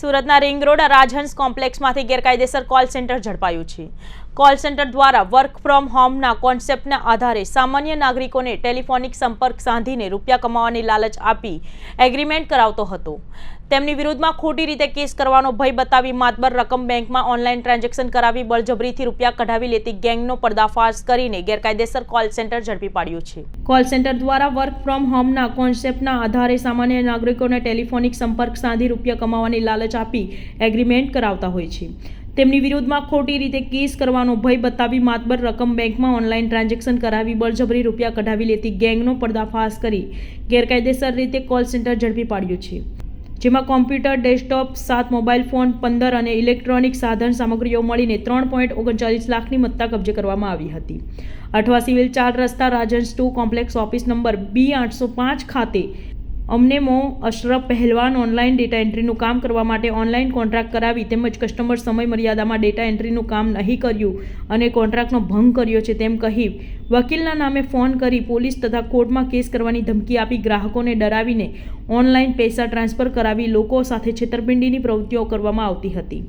સુરતના ring road રાજહંસ કોમ્પ્લેક્સમાંથી ગેરકાયદેસર call centre ઝડપાયું છે. કોલ સેન્ટર દ્વારા વર્ક ફ્રોમ હોમના કોન્સેપ્ટના આધારે સામાન્ય નાગરિકોને ટેલિફોનિક સંપર્ક સાંધીને રૂપિયા કમાવાની લાલચ આપી એગ્રીમેન્ટ કરાવતો હતો. તેમની વિરુદ્ધમાં ખોટી રીતે કેસ કરવાનો ભય બતાવી માતબર રકમ બેંકમાં ઓનલાઈન ટ્રાન્ઝેક્શન કરાવી બળજબરીથી રૂપિયા કઢાવી લેતી ગેંગનો પર્દાફાશ કરીને ગેરકાયદેસર કોલ સેન્ટર ઝડપી પાડ્યું છે. કોલ સેન્ટર દ્વારા વર્ક ફ્રોમ હોમના કોન્સેપ્ટના આધારે સામાન્ય નાગરિકોને ટેલિફોનિક સંપર્ક સાધી રૂપિયા કમાવાની લાલચ આપી એગ્રીમેન્ટ કરાવતા હોય છે. તેમની વિરુદ્ધમાં ખોટી રીતે કેસ કરવાનો ભય બતાવી માતબર રકમ બેંકમાં ઓનલાઈન ટ્રાન્ઝેક્શન કરાવી બળજબરી રૂપિયા કઢાવી લેતી ગેંગનો પર્દાફાશ કરી ગેરકાયદેસર રીતે કોલ સેન્ટર ઝડપી પાડ્યું છે. જેમાં કોમ્પ્યુટર, ડેસ્કટોપ, સાત મોબાઈલ ફોન, પંદર અને ઇલેક્ટ્રોનિક સાધન સામગ્રીઓ મળીને ત્રણ પોઈન્ટ ઓગણચાલીસ લાખની મત્તા કબજે કરવામાં આવી હતી. અઠવા સિવિલ ચાર રસ્તા Rajans two complex office number B આઠસો પાંચ ખાતે અમને મો અશરફ પહેલવાન ઓનલાઈન ડેટા એન્ટ્રીનું કામ કરવા માટે ઓનલાઈન કોન્ટ્રાક્ટ કરાવી તેમજ કસ્ટમર સમય મર્યાદામાં ડેટા એન્ટ્રીનું કામ નહીં કર્યું અને કોન્ટ્રાક્ટનો ભંગ કર્યો છે તેમ કહી વકીલના નામે ફોન કરી પોલીસ તથા કોર્ટમાં કેસ કરવાની ધમકી આપી ગ્રાહકોને ડરાવીને ઓનલાઈન પૈસા ટ્રાન્સફર કરાવી લોકો સાથે છેતરપિંડીની પ્રવૃત્તિઓ કરવામાં આવતી હતી.